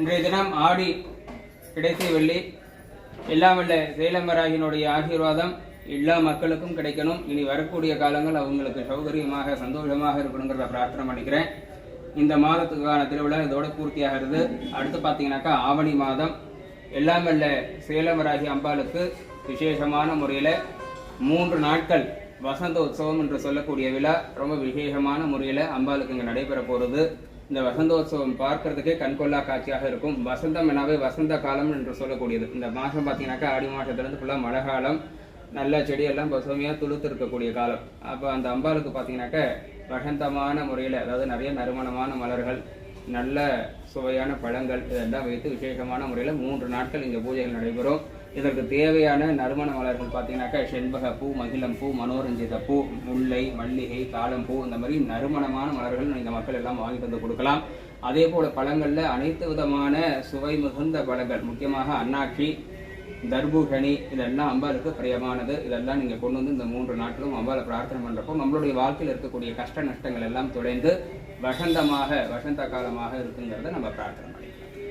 இன்றைய தினம் ஆடி கிடைத்த வெள்ளி எல்லாம் வல்ல சேலம்பராகினுடைய ஆசீர்வாதம் எல்லா மக்களுக்கும் கிடைக்கணும். இனி வரக்கூடிய காலங்கள் அவங்களுக்கு சௌகரியமாக சந்தோஷமாக இருக்கணுங்கிறத பிரார்த்தனை பண்ணிக்கிறேன். இந்த மாதத்துக்கான திருவிழா இதோட பூர்த்தியாகிறது. அடுத்து பார்த்தீங்கன்னாக்கா ஆவணி மாதம். எல்லாம் வல்ல சேலமராகி அம்பாளுக்கு விசேஷமான முறையில் மூன்று நாட்கள் வசந்த உற்சவம் என்று சொல்லக்கூடிய விழா. ரொம்ப விசேஷமான முறையில் அம்பாளுக்கு இங்கே நடைபெற போகிறது இந்த வசந்தோத்சவம் பார்க்கறதுக்கே கண்கொள்ளா காட்சியாக இருக்கும். வசந்தம் எனாவே வசந்த காலம் என்று சொல்லக்கூடியது. இந்த மாதம் பார்த்தீங்கன்னாக்கா ஆடி மாதத்துலேருந்து ஃபுல்லாக மழை காலம் நல்ல செடியெல்லாம் பசுமையாக துளுத்து இருக்கக்கூடிய காலம். அப்போ அந்த அம்பாளுக்கு பார்த்தீங்கன்னாக்கா வசந்தமான முறையில் அதாவது நிறைய நறுமணமான மலர்கள் நல்ல சுவையான பழங்கள் இதெல்லாம் வைத்து விசேஷமான முறையில் மூன்று நாட்கள் இங்கே பூஜைகள் நடைபெறும். இதற்கு தேவையான நறுமண மலர்கள் பார்த்தீங்கன்னாக்கா செண்பக பூ மகிழம் பூ மனோரஞ்சித பூ முல்லை மல்லிகை காலம்பூ இந்த மாதிரி நறுமணமான மலர்கள் இந்த மக்கள் எல்லாம் வாங்கி வந்து கொடுக்கலாம். அதே போல் பழங்களில் அனைத்து விதமான சுவை மிகுந்த பழங்கள் முக்கியமாக அன்னாட்சி தர்பூகணி இதெல்லாம் அம்பாளுக்கு பிரியமானது. இதெல்லாம் நீங்கள் கொண்டு வந்து இந்த மூன்று நாட்களும் அம்பாளை பிரார்த்தனை பண்ணுறப்போ நம்மளுடைய வாழ்க்கையில் இருக்கக்கூடிய கஷ்ட நஷ்டங்கள் எல்லாம் தொலைந்து வசந்தமாக வசந்த காலமாக இருக்குங்கிறத நம்ம பிரார்த்தனை பண்ணிக்கலாம்.